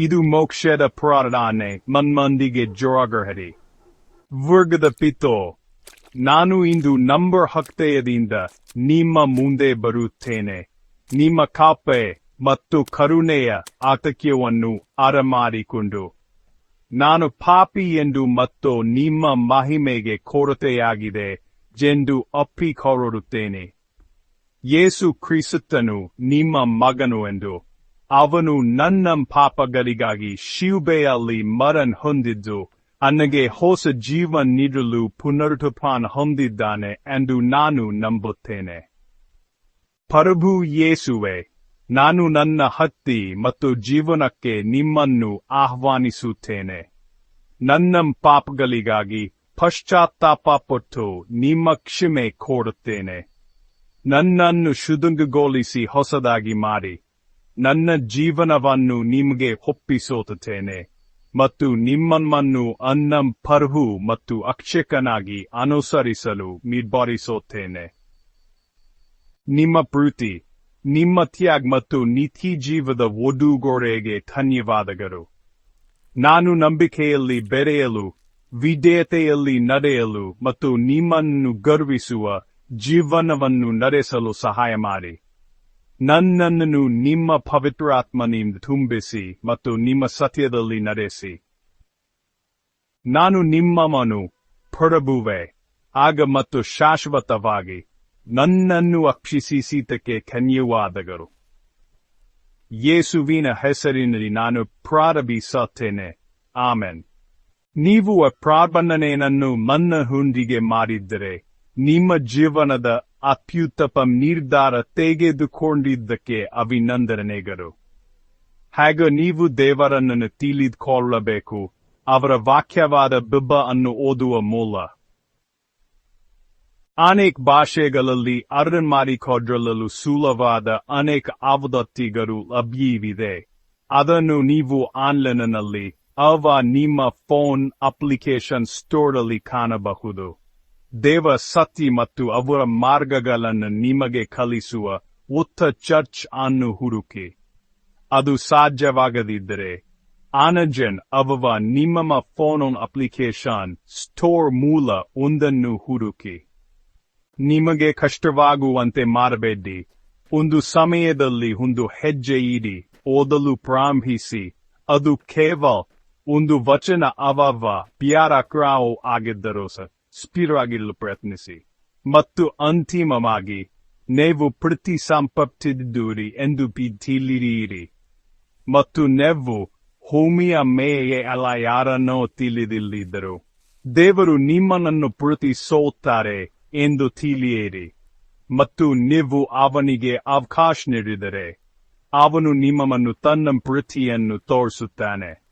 ಇದು ಮೋಕ್ಷದ ಪ್ರಾರ್ಥನೆ. ಮನ್ಮಂದಿಗೆ ಜೋರಾಗಹರಿ ವರ್ಗದ ಪಿತೋ, ನಾನು ಇಂದು ನಂಬರ್ ಹಕ್ತೆಯದಿಂದ ನಿಮ್ಮ ಮುಂದೆ ಬರುತ್ತೇನೆ. ನಿಮ್ಮ ಕಾಪೆ ಮತ್ತು ಕರುಣೆಯ ಆತಕ್ಯವನ್ನು ಆರಮಾಡಿಕೊಂಡು ನಾನು ಪಾಪಿ ಎಂದು ಮತ್ತು ನಿಮ್ಮ ಮಹಿಮೆಗೆ ಕೊರತೆಯಾಗಿದೆ ಎಂದು ಅಪ್ಪಿಕೊರಡುತ್ತೇನೆ ಯೇಸು ಕ್ರಿಸ್ತನು ನಿಮ್ಮ ಮಗನು ಎಂದು. ಅವನು ನನ್ನ ಪಾಪಗಳಿಗಾಗಿ ಶಿವಬೆಯಲ್ಲಿ ಮರಣ ಹೊಂದಿದ್ದು ಅನ್ನಗೆ ಹೊಸ ಜೀವ ನೀಡಲು ಪುನರುತ್ಥಾನ ಹೊಂದಿದ್ದಾನೆ ಎಂದು ನಾನು ನಂಬುತ್ತೇನೆ. ಪ್ರಭು ಯೇಸುವೆ, ನಾನು ನನ್ನ ಹತ್ತಿ ಮತ್ತು ಜೀವನಕ್ಕೆ ನಿಮ್ಮನ್ನು ಆಹ್ವಾನಿಸುತ್ತೇನೆ. ನನ್ನ ಪಾಪಗಳಿಗಾಗಿ ಪಶ್ಚಾತ್ತಾಪಪಟ್ಟು ನಿಮ್ಮ ಕ್ಷಮೆ ಕೋರುತ್ತೇನೆ ನನ್ನನ್ನು ಶುದ್ಧಗೊಳಿಸಿ ಹೊಸದಾಗಿ ಮಾಡಿ ನನ್ನ ಜೀವನವನ್ನು ನಿಮಗೆ ಒಪ್ಪಿಸೋತೇನೆ ಮತ್ತು ನಿಮ್ಮನ್ನು ಅನ್ನಂ ಫರ್ಹು ಮತ್ತು ಅಕ್ಷಕನಾಗಿ ಅನುಸರಿಸಲು ನಿರ್ಧರಿಸುತ್ತೇನೆ ನಿಮ್ಮ ಪ್ರೀತಿ, ನಿಮ್ಮ ತ್ಯಾಗ್ ಮತ್ತು ನೀತಿ ಜೀವದ ಒಡುಗೊರೆಗೆ ಧನ್ಯವಾದಗಳು. ನಾನು ನಂಬಿಕೆಯಲ್ಲಿ ಬೆರೆಯಲು, ವಿಧೇಯತೆಯಲ್ಲಿ ನಡೆಯಲು ಮತ್ತು ನಿಮ್ಮನ್ನು ಗರ್ವಿಸುವ ಜೀವನವನ್ನು ನಡೆಸಲು ಸಹಾಯ ಮಾಡಿ. ನನ್ನನ್ನು ನಿಮ್ಮ ಪವಿತ್ರಾತ್ಮನಿಂದ ತುಂಬಿಸಿ ಮತ್ತು ನಿಮ್ಮ ಸತ್ಯದಲ್ಲಿ ನಡೆಸಿ. ನಾನು ನಿಮ್ಮವನು ಪ್ರಭುವೆ. ಆಗ ಮತ್ತು ಶಾಶ್ವತವಾಗಿ ನನ್ನನ್ನು ಅಕ್ಷಿಸಿ ಸೀತಕ್ಕೆ ಧನ್ಯವಾದಗಳು. ಯೇಸುವಿನ ಹೆಸರಿನಲ್ಲಿ ನಾನು ಪ್ರಾರಂಭಿಸುತ್ತೇನೆ. ಆಮೆನ್. ನೀವು ಆ ಮನ್ನ ಹುಂಡಿಗೆ ಮಾಡಿದ್ದರೆ ನಿಮ್ಮ ಜೀವನದ ಅತ್ಯುತ್ತಮ ನಿರ್ಧಾರ ತೆಗೆದುಕೊಂಡಿದ್ದಕ್ಕೆ ಅಭಿನಂದನೆಗಳು. ಹಾಗ ನೀವು ದೇವರನ್ನು ತಿಳಿದುಕೊಳ್ಳಬೇಕು. ಅವರ ವಾಕ್ಯವಾದ ಬಿಬ್ಬ ಅನ್ನು ಓದುವ ಮೂಲ. ಅನೇಕ ಭಾಷೆಗಳಲ್ಲಿ ಅರ್ಥ ಮಾರಿಕೊಡ್ರಲ್ಲಲು ಸುಲಭವಾದ ಅನೇಕ ಅವದತ್ತಿಗಳು ಲಭ್ಯವಿದೆ. ಅದನ್ನು ನೀವು ಆನ್ಲೈನ್ನಲ್ಲಿ ಅವ ನಿಮ್ಮ ಫೋನ್ ಅಪ್ಲಿಕೇಶನ್ ಸ್ಟೋರ್ ಅಲ್ಲಿ ಕಾಣಬಹುದು. ದೇವ ಸತಿ ಮತ್ತು ಅವರ ಮಾರ್ಗಗಳನ್ನು ನಿಮಗೆ ಕಲಿಸುವ ಉತ್ತ ಚರ್ಚ್ ಅನ್ನು ಹುಡುಕಿ. ಅದು ಸಾಧ್ಯವಾಗದಿದ್ದರೆ, ಆನಜನ್ ಅವವ ನಿಮ್ಮ ಫೋನ್ ಅಪ್ಲಿಕೇಶನ್ ಸ್ಟೋರ್ ಮೂಲ ಒಂದನ್ನು ಹುಡುಕಿ. ನಿಮಗೆ ಕಷ್ಟವಾಗುವಂತೆ ಮಾಡಬೇಡಿ. ಒಂದು ಸಮಯದಲ್ಲಿ ಒಂದು ಹೆಜ್ಜೆ ಇಡಿ, ಓದಲು ಪ್ರಾರಂಭಿಸಿ. ಅದು ಕೇವಲ ಒಂದು ವಚನ ಅವವ ಪ್ಯಾರಾಕ್ರಾವ್ ಆಗಿದ್ದರು ಸಹ ಸ್ಥಿರವಾಗಿರಲು ಪ್ರಯತ್ನಿಸಿ. ಮತ್ತು ಅಂತಿಮವಾಗಿ, ನೀವು ಪ್ರತಿ ಸಂಪತ್ತಿದ್ದೀರಿ ಎಂದು ತಿಳಿಯಿರಿ ಮತ್ತು ನೀವು ಹೋಮಿಯ ಮೇಯೆ ಅಲ್ಲ, ಯಾರನ್ನೋ ತಿಳಿದಿಲ್ಲಿದ್ದರು ದೇವರು ನಿಮ್ಮನನ್ನು ಪ್ರೀತಿಸುತ್ತಾರೆ ಎಂದು ತಿಳಿಯಿರಿ. ಮತ್ತು ನೀವು ಅವನಿಗೆ ಅವಕಾಶ ನೀಡಿದರೆ, ಅವನು ನಿಮ್ಮನ್ನು ತನ್ನ ಪ್ರತಿಯನ್ನು ತೋರಿಸುತ್ತಾನೆ.